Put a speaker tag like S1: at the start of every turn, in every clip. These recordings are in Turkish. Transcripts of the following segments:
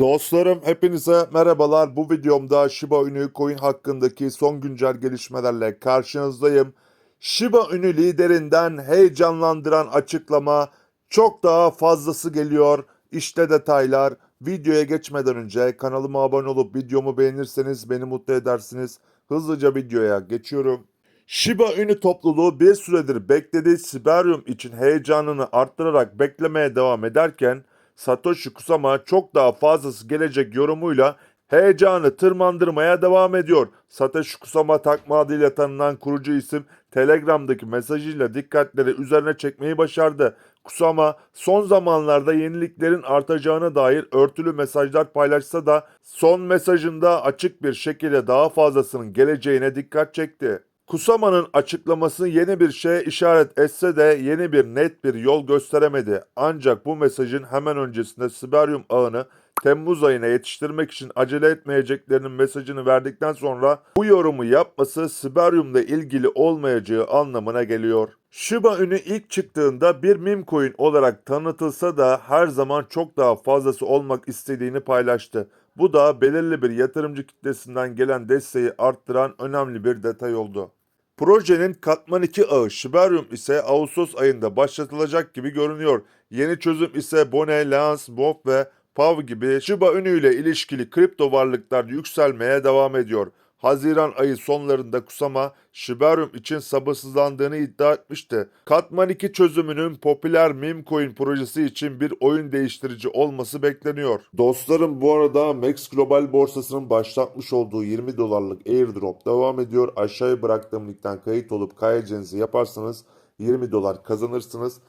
S1: Dostlarım hepinize merhabalar. Bu videomda Shiba Inu coin hakkındaki son güncel gelişmelerle karşınızdayım. Shiba Inu liderinden heyecanlandıran açıklama çok daha fazlası geliyor. İşte detaylar. Videoya geçmeden önce kanalıma abone olup videomu beğenirseniz beni mutlu edersiniz. Hızlıca videoya geçiyorum. Shiba Inu topluluğu bir süredir beklediği Siberium için heyecanını arttırarak beklemeye devam ederken Satoshi Kusama çok daha fazlası gelecek yorumuyla heyecanı tırmandırmaya devam ediyor. Satoshi Kusama takma adıyla tanınan kurucu isim Telegram'daki mesajıyla dikkatleri üzerine çekmeyi başardı. Kusama son zamanlarda yeniliklerin artacağına dair örtülü mesajlar paylaşsa da son mesajında açık bir şekilde daha fazlasının geleceğine dikkat çekti. Kusama'nın açıklaması yeni bir şeye işaret etse de yeni bir net bir yol gösteremedi. Ancak bu mesajın hemen öncesinde Siberium ağını Temmuz ayına yetiştirmek için acele etmeyeceklerinin mesajını verdikten sonra bu yorumu yapması Siberium'la ilgili olmayacağı anlamına geliyor. Shiba Inu ilk çıktığında bir meme coin olarak tanıtılsa da her zaman çok daha fazlası olmak istediğini paylaştı. Bu da belirli bir yatırımcı kitlesinden gelen desteği arttıran önemli bir detay oldu. Projenin Katman 2 ağı Shibarium ise Ağustos ayında başlatılacak gibi görünüyor. Yeni çözüm ise Bone, Lance, Bob ve Pav gibi Shiba Inu ilişkili kripto varlıklar yükselmeye devam ediyor. Haziran ayı sonlarında Kusama, Shibarium için sabırsızlandığını iddia etmişti. Katman 2 çözümünün popüler meme coin projesi için bir oyun değiştirici olması bekleniyor. Dostlarım bu arada Max Global borsasının başlatmış olduğu 20 dolarlık airdrop devam ediyor. Aşağıya bıraktığım linkten kayıt olup kaydedeceğinizi yaparsanız 20 dolar kazanırsınız.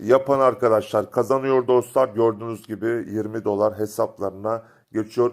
S1: Yapan arkadaşlar kazanıyor dostlar. Gördüğünüz gibi 20 dolar hesaplarına geçiyor.